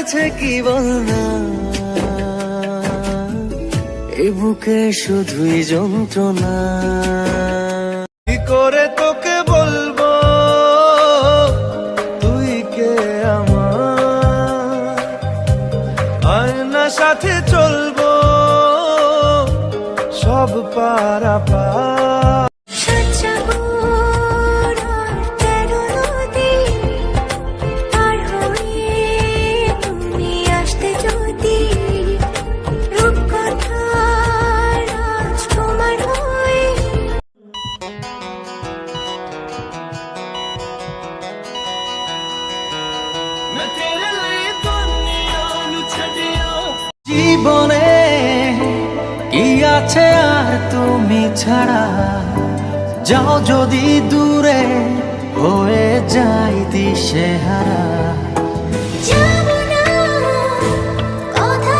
আছে কি বল না এ বুকে শুধুই যন্ত্রণা। কি করে তোকে বলব? তুই কে আমার? আয়না সাথে চলবো, সব পারা পা জীবনে কি আছে আর তুমি ছাড়া? যাও যদি দূরে হয়ে যাই দিশে হারা। যাব না কথা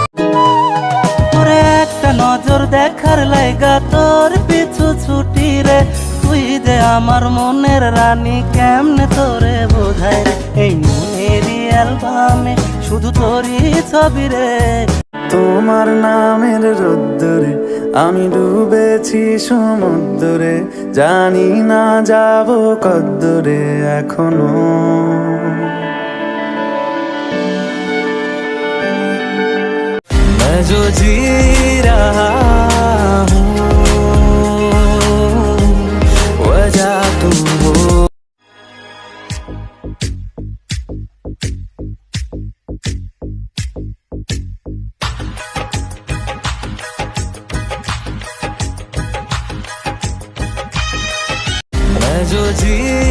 তোরে একটা নজর দেখার লাইগা তোর পিছু ছুটি রে। তুই যে আমার মনের রানী কেমনে তোরে বোঝায় এই মনেরই অ্যালবামে শুধু তোরই ছবি রে। তোমার নামের রোদ্দুরে আমি ডুবেছি সমুদ্রে জানি না যাব কদ্দুরে এখনো मैं जो जी रहा 在做记。